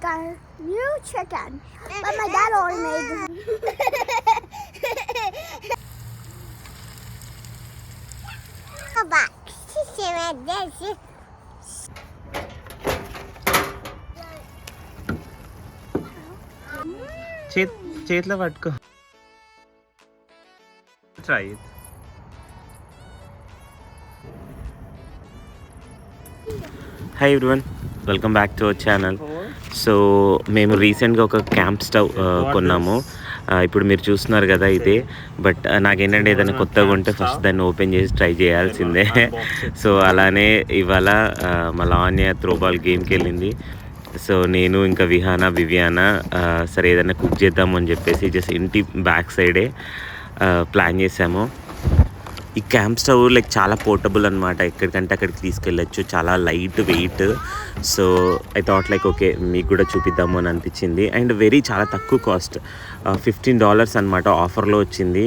got a new chicken. But my dad already made back. She said this. చేత్ చేతిలో పట్టుకో try hi everyone welcome back to our channel so మేము రీసెంట్గా ఒక camp stove కొన్నాము. ఇప్పుడు మీరు చూస్తున్నారు కదా ఇదే. బట్ నాకేంటంటే ఏదైనా కొత్తగా ఉంటే ఫస్ట్ దాన్ని ఓపెన్ చేసి ట్రై చేయాల్సిందే. సో అలానే ఇవాళ మా లావణ్య త్రోబాల్ గేమ్కి వెళ్ళింది. సో నేను ఇంకా విహాన వివియానా సరే ఏదైనా కుక్ చేద్దాము అని చెప్పేసి జస్ట్ ఇంటి బ్యాక్ సైడే ప్లాన్ చేసాము. ఈ క్యాంప్ స్టవ్ లైక్ చాలా పోర్టబుల్ అనమాట ఎక్కడికంటే అక్కడికి తీసుకెళ్ళచ్చు. చాలా light weight. So I thought like okay మీకు కూడా చూపిద్దాము అని అనిపించింది. అండ్ వెరీ చాలా తక్కువ కాస్ట్. ఫిఫ్టీన్ డాలర్స్ అనమాట ఆఫర్లో వచ్చింది.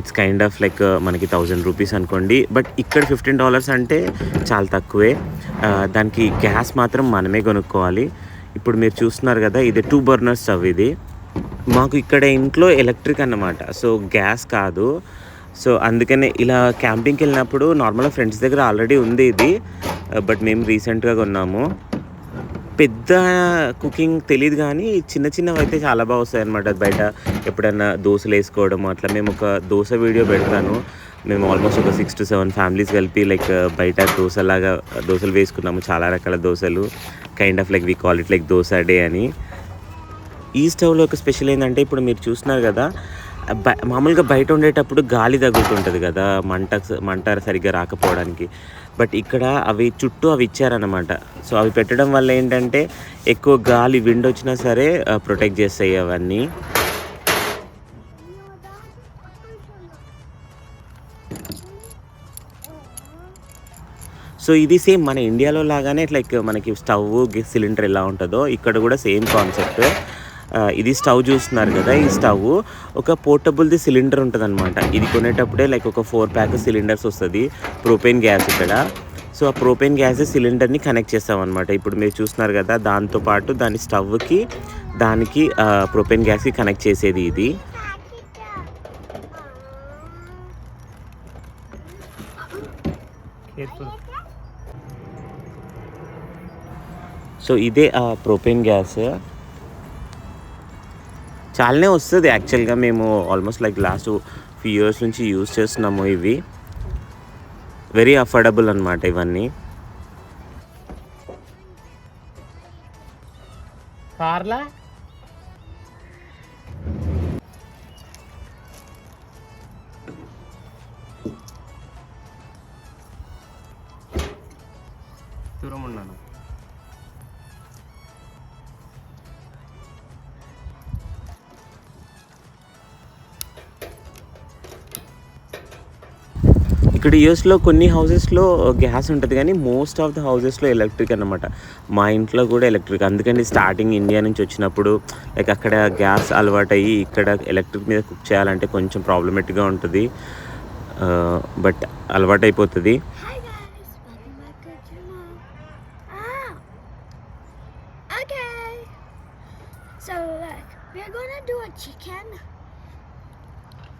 ఇట్స్ కైండ్ ఆఫ్ లైక్ మనకి థౌజండ్ రూపీస్ అనుకోండి. బట్ ఇక్కడ ఫిఫ్టీన్ డాలర్స్ అంటే చాలా తక్కువే. దానికి గ్యాస్ మాత్రం మనమే కొనుక్కోవాలి. ఇప్పుడు మీరు చూస్తున్నారు కదా ఇది టూ బర్నర్ స్టవ్ ఇది. మాకు ఇక్కడ ఇంట్లో ఎలక్ట్రిక్ అన్నమాట. సో గ్యాస్ కాదు. సో అందుకనే ఇలా క్యాంపింగ్కి వెళ్ళినప్పుడు నార్మల్గా ఫ్రెండ్స్ దగ్గర ఆల్రెడీ ఉంది ఇది బట్ మేము రీసెంట్గా కొన్నాము. పెద్ద కుకింగ్ తెలియదు కానీ చిన్న చిన్నవి అయితే చాలా బాగా వస్తాయి అనమాట బయట ఎప్పుడైనా దోశలు వేసుకోవడం అట్లా మేము ఒక దోశ వీడియో పెడతాను. మేము ఆల్మోస్ట్ ఒక సిక్స్ టు సెవెన్ ఫ్యామిలీస్ కలిపి లైక్ బయట దోశలాగా దోశలు వేసుకున్నాము చాలా రకాల దోశలు. Kind of like we call it like dosa day అని. ఈ స్టవ్లో ఒక స్పెషల్ ఏంటంటే ఇప్పుడు మీరు చూస్తున్నారు కదా మామూలుగా బయట ఉండేటప్పుడు గాలి తగులుతుంటుంది కదా మంట మంట సరిగ్గా రాకపోవడానికి. బట్ ఇక్కడ అవి చుట్టూ అవి ఇచ్చారనమాట సో అవి పెట్టడం వల్ల ఏంటంటే ఎక్కువ గాలి విండ్ వచ్చినా సరే ప్రొటెక్ట్ చేస్తాయి అవన్నీ. సో ఇది సేమ్ మన ఇండియాలో లాగానే లైక్ మనకి స్టవ్ సిలిండర్ ఎలా ఉంటుందో ఇక్కడ కూడా సేమ్ కాన్సెప్ట్. ఇది స్టవ్ చూస్తున్నారు కదా ఈ స్టవ్ ఒక పోర్టబుల్ది సిలిండర్ ఉంటుంది అనమాట ఇది కొనేటప్పుడే లైక్ ఒక ఫోర్ ప్యాక్ సిలిండర్స్ వస్తుంది ప్రొపేన్ గ్యాస్ ఇక్కడ. సో ఆ ప్రొపేన్ గ్యాస్ సిలిండర్ని కనెక్ట్ చేస్తాం అనమాట ఇప్పుడు మీరు చూస్తున్నారు కదా దాంతోపాటు దాని స్టవ్కి దానికి ప్రొపేన్ గ్యాస్కి కనెక్ట్ చేసేది ఇది. సో ఇదే ఆ ప్రొపేన్ గ్యాస్. చాలానే వస్తుంది యాక్చువల్గా మేము almost like last few years నుంచి యూజ్ చేస్తున్నాము ఇవి. వెరీ అఫోర్డబుల్ అనమాట ఇవన్నీ. కార్లా? ఇక్కడ యూఎస్లో కొన్ని హౌసెస్లో గ్యాస్ ఉంటుంది కానీ మోస్ట్ ఆఫ్ ద హౌసెస్లో ఎలక్ట్రిక్ అన్నమాట. మా ఇంట్లో కూడా ఎలక్ట్రిక్. అందుకని స్టార్టింగ్ ఇండియా నుంచి వచ్చినప్పుడు లైక్ అక్కడ గ్యాస్ అలవాటు అయ్యి ఇక్కడ ఎలక్ట్రిక్ మీద కుక్ చేయాలంటే కొంచెం ప్రాబ్లమేటిక్గా ఉంటుంది. బట్ అలవాటు అయిపోతుంది Hi guys, welcome back to the channel. Ah. Okay. So look, we're gonna do a chicken.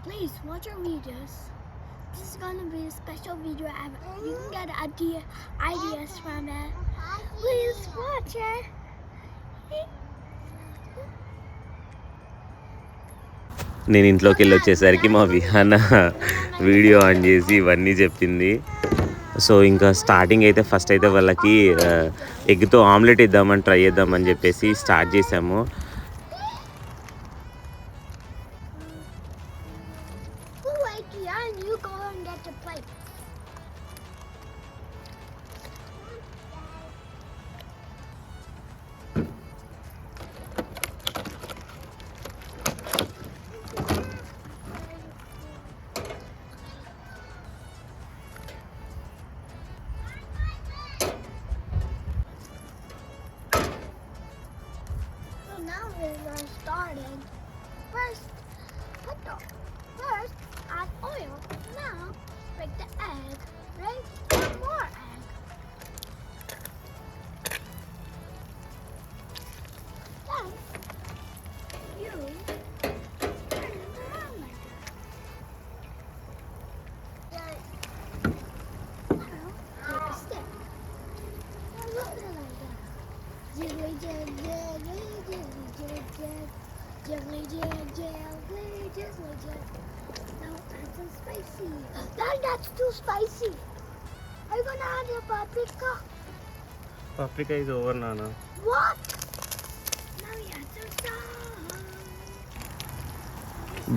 Please watch our videos. This is gonna be a special video ever. You can get idea ideas from it. Please watch it. నేను ఇంట్లోకి వెళ్ళి వచ్చేసరికి మా Vihana video on చేసి ఇవన్నీ చెప్పింది so ఇంకా starting అయితే ఫస్ట్ అయితే వాళ్ళకి ఎగ్తో ఆమ్లెట్ ఇద్దామని ట్రై చేద్దామని చెప్పేసి స్టార్ట్ చేసాము that's too spicy. Are you gonna add your paprika? పప్రికా ఇది ఓవర్ నాన్న What?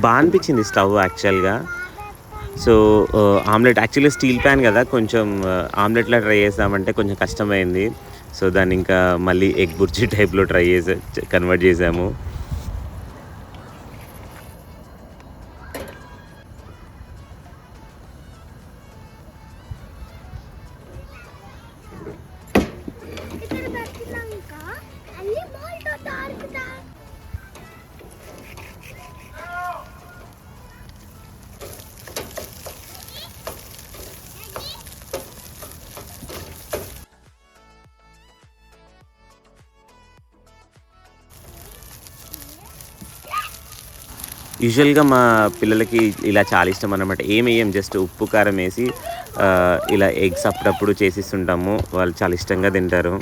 బాగా అనిపించింది స్టవ్ యాక్చువల్గా so omelette actually steel pan కదా కొంచెం ఆమ్లెట్లో ట్రై చేసామంటే కొంచెం కష్టమైంది సో దాన్ని ఇంకా మళ్ళీ ఎగ్ బుర్జీ టైప్లో ట్రై చేసే కన్వర్ట్ చేసాము యూజువల్గా మా పిల్లలకి ఇలా చాలా ఇష్టం అనమాట ఏం వేయం జస్ట్ ఉప్పు కారం వేసి ఇలా ఎగ్స్ అప్పుడప్పుడు చేసిస్తుంటాము. వాళ్ళు చాలా ఇష్టంగా తింటారు.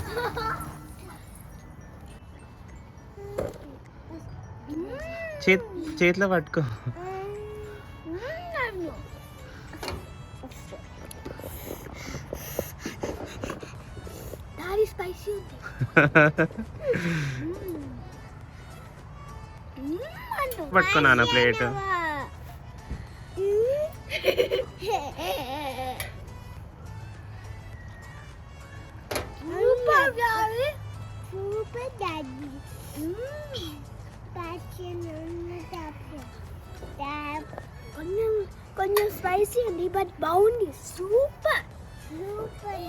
చే చేతిలో పట్టుకో. Daddy spicy ఉంది పట్టుకో నాన్న plate Super daddy. Super daddy. కొంచెం కొంచెం స్పైసీ ఉంది బట్ బాగుంది super super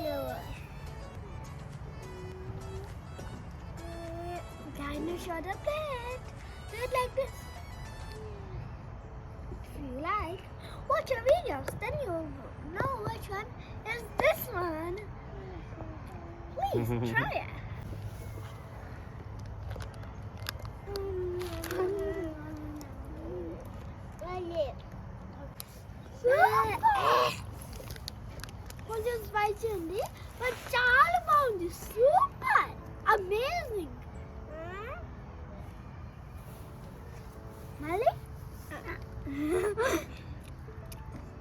Kind of show the plate. Do it like this. If you like, watch our videos, then you'll know which one is this one. Please try it. కొంచెం spicy ఉంది but చాలా బాగుంది super amazing మళ్ళీ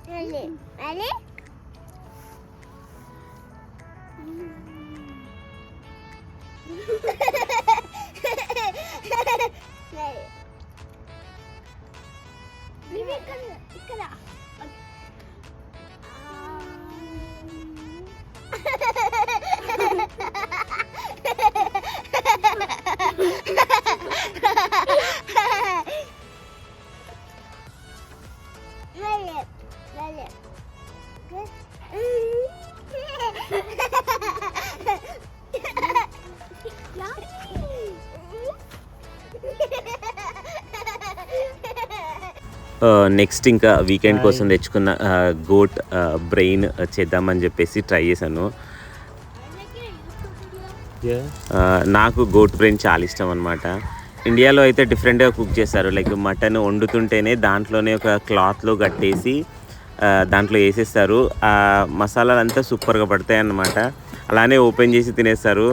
మళ్ళీ మళ్ళీ ఇక్కడ next ఇంకా weekend కోసం తెచ్చుకున్న గోట్ బ్రెయిన్ చేద్దామని చెప్పేసి ట్రై చేశాను. నాకు గోట్ బ్రెయిన్ చాలా ఇష్టం అనమాట ఇండియాలో అయితే డిఫరెంట్గా కుక్ చేస్తారు. లైక్ మటన్ వండుతుంటేనే దాంట్లోనే ఒక క్లాత్లో కట్టేసి దాంట్లో వేసేస్తారు. ఆ మసాలాలు అంతా సూపర్గా పడతాయి అన్నమాట. అలానే ఓపెన్ చేసి తినేస్తారు.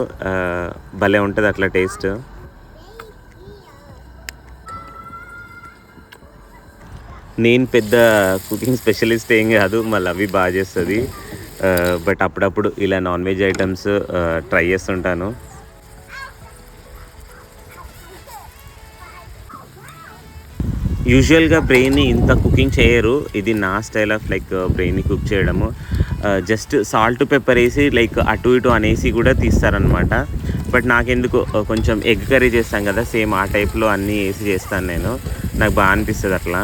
భలే ఉంటుంది అట్లా టేస్ట్. నేను పెద్ద కుకింగ్ స్పెషలిస్ట్ ఏం కాదు మళ్ళీ అవి బాగా చేస్తుంది. బట్ అప్పుడప్పుడు ఇలా నాన్ వెజ్ ఐటమ్స్ ట్రై చేస్తుంటాను. యూజువల్గా బ్రెయిన్ని ఇంత కుకింగ్ చేయరు. ఇది నా స్టైల్ ఆఫ్ లైక్ uh, బ్రెయిన్ని కుక్ చేయడము. జస్ట్ సాల్ట్ పెప్పర్ వేసి లైక్ అటు ఇటు అనేసి కూడా తీస్తారనమాట బట్ నాకెందుకు uh, కొంచెం ఎగ్ కర్రీ చేస్తాం కదా సేమ్ ఆ టైప్లో అన్నీ వేసి చేస్తాను నేను. నాకు బాగా అనిపిస్తుంది అట్లా.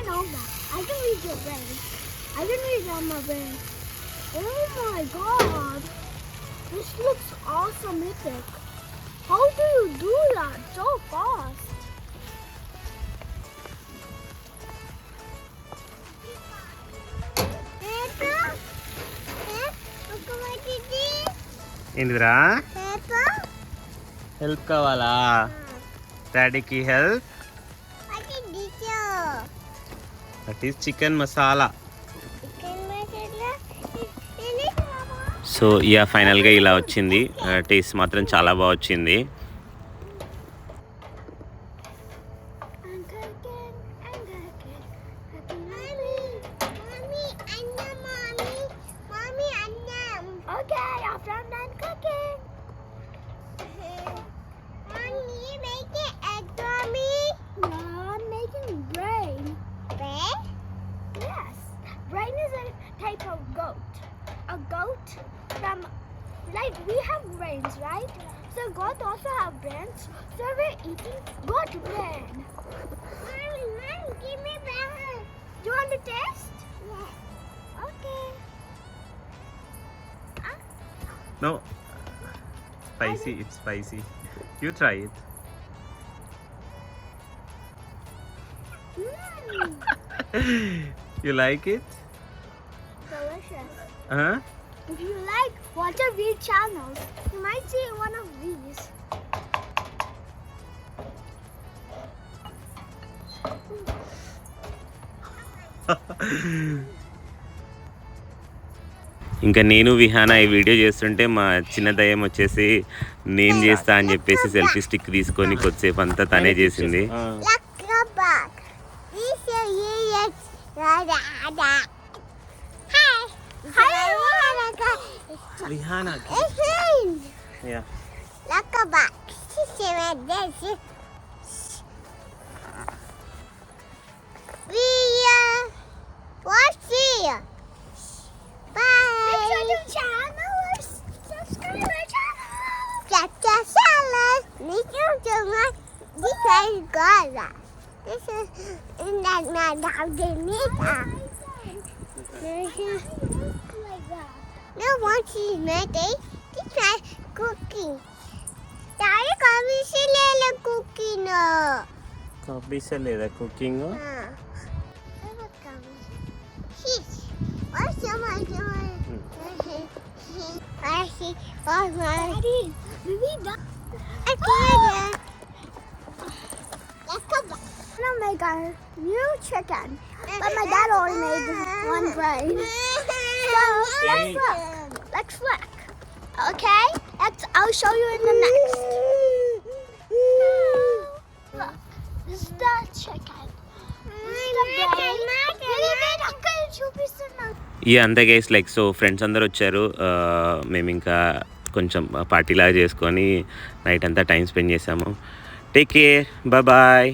I know that. I can read your brain. I can read on my brain. Oh my god. This looks awesome, mythic. How do you do that so fast? ఏంటిదిరా హెల్ప్ కావాలా డాడీకి help That is chicken masala so ఇక ఫైనల్గా ఇలా వచ్చింది taste మాత్రం చాలా బాగా వచ్చింది. like we have brains, right? So God also have brains. So we're eating God brain. Mommy, mommy, give me brain. Do you want to taste? Yes. Okay. No. Spicy, it's spicy. You try it. Mm. you like it? Delicious. Uh huh? If you like watch our V channels. You might see one of these. ఇంకా నేను విహాన ఈ video చేస్తుంటే మా చిన్న దయ్యం వచ్చేసి నేను చేస్తా అని చెప్పేసి సెల్ఫీ స్టిక్ తీసుకొని కొద్దిసేపు అంతా తనే చేసింది. Rihanna. Again. Yeah. Look about. She a this. We are watching. Bye. Make sure to channel or subscribe our channel. Get the salad. Make sure to like this is good. This is in that Bye. Bye. Bye. Bye. Bye. Bye. Bye No one sees my day to try cooking. Daddy, coffee se le la cooking. Coffee se le la cooking. हाँ. और समझ समझ Let's go back. I'm make our new chicken, but my dad only made one brain. Let's look. Let's look. Okay? Let's, I'll show you in the next. Look. This is the chicken. ఈ అంతే guys like so friends అందరు వచ్చారు మేము ఇంకా కొంచెం పార్టీలాగా చేసుకొని night అంతా time spend చేసాము టేక్ కేర్ బాయ్